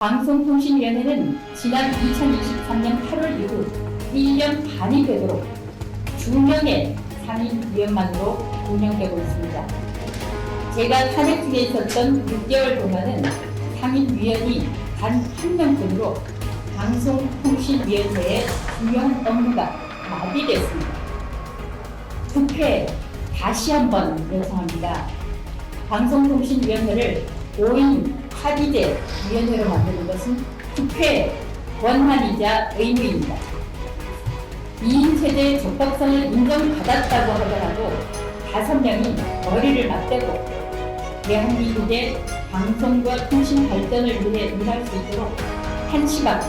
방송통신위원회는 지난 2023년 8월 이후 1년 반이 되도록 두 명의 상임위원만으로 운영되고 있습니다. 제가 탄핵 중에 있었던 6개월 동안은 상임위원이 단 한 명뿐으로 방송통신위원회의 중요한 업무가 마비됐습니다. 국회 다시 한번 요청합니다. 방송통신위원회를 5인 합의제 위원회로 만드는 것은 국회 권한이자 의무입니다. 2인 체제의 적법성을 인정받았다고 하더라도 다섯 명이 머리를 맞대고 대한민국의 방송과 통신 발전을 위해 일할 수 있도록 한시바퀴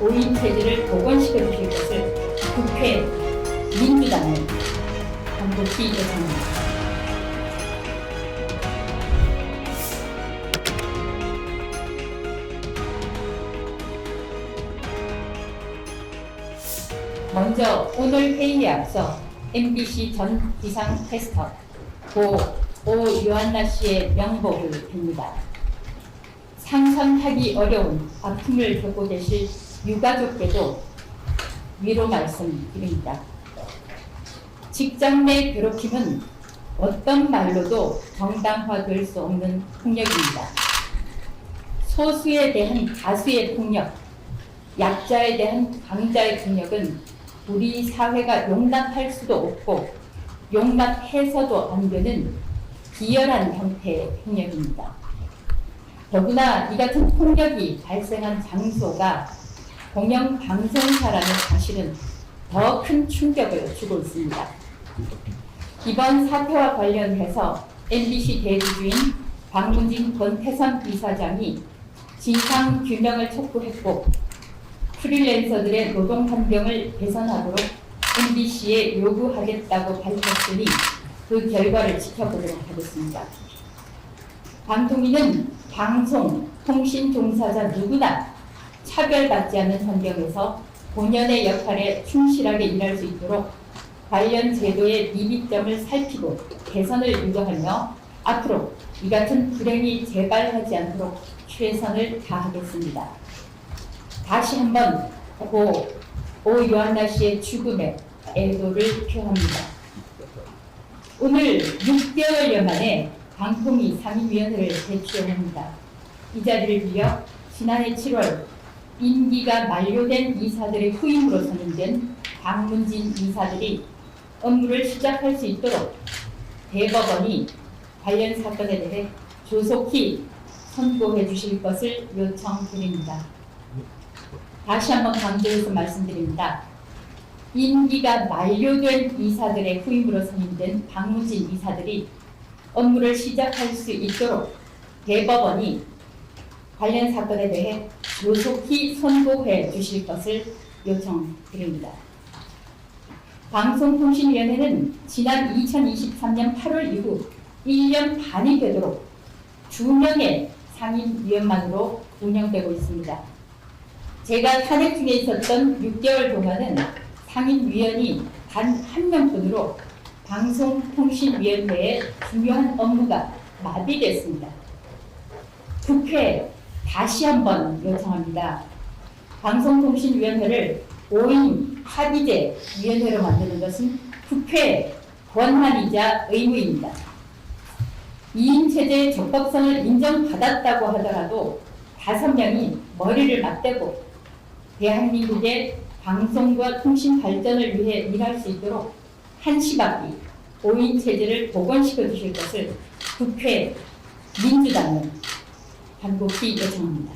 5인 체제를 복원시켜 주실 것을 국회 민주당은 간곡히 요청합니다. 먼저 오늘 회의에 앞서 MBC 전 기상 캐스터 고 오 요한나 씨의 명복을 빕니다. 상상하기 어려운 아픔을 겪고 계실 유가족께도 위로 말씀드립니다. 직장 내 괴롭힘은 어떤 말로도 정당화될 수 없는 폭력입니다. 소수에 대한 다수의 폭력, 약자에 대한 강자의 폭력은 우리 사회가 용납할 수도 없고 용납해서도 안 되는 비열한 형태의 폭력입니다. 더구나 이 같은 폭력이 발생한 장소가 공영 방송사라는 사실은 더 큰 충격을 주고 있습니다. 이번 사태와 관련해서 MBC 대주주인 박문진 권태선 이사장이 진상 규명을 촉구했고 프리랜서들의 노동 환경을 개선하도록 MBC에 요구하겠다고 밝혔으니 그 결과를 지켜보도록 하겠습니다. 방통위는 방송, 통신 종사자 누구나 차별받지 않는 환경에서 본연의 역할에 충실하게 일할 수 있도록 관련 제도의 미비점을 살피고 개선을 유도하며 앞으로 이 같은 불행이 재발하지 않도록 최선을 다하겠습여 다 시 한번 고 오 요한나 씨의 죽음에 애도를 표합니다. 오늘 6개월여 만에 방통위 상임위원회를 개최합니다. 이 자리를 위해 지난해 7월 임기가 만료된 이사들의 후임으로 선임된 박문진 이사들이 업무를 시작할 수 있도록 대법원이 관련 사건에 대해 조속히 선고해 주실 것을 요청드립니다. 다시 한번 강조해서 말씀드립니다. 임기가 만료된 이사들의 후임으로 선임된 박무진 이사들이 업무를 시작할 수 있도록 대법원이 관련 사건에 대해 조속히 선고해 주실 것을 요청드립니다. 방송통신위원회는 지난 2023년 8월 이후 1년 반이 되도록 두 명의 상임위원만으로 운영되고 있습니다. 제가 탄핵 중에 있었던 6개월 동안은 상임위원이 단 한 명뿐으로 방송통신위원회의 중요한 업무가 마비됐습니다. 국회 다시 한번 요청합니다. 방송통신위원회를 5인 합의제 위원회로 만드는 것은 국회 권한이자 의무입니다. 2인 체제의 적법성을 인정받았다고 하더라도 다섯 명이 머리를 맞대고 대한민국의 방송과 통신 발전을 위해 일할 수 있도록 한시바퀴 5인 체제를 복원시켜 주실 것을 국회 민주당은 간곡히 요청합니다.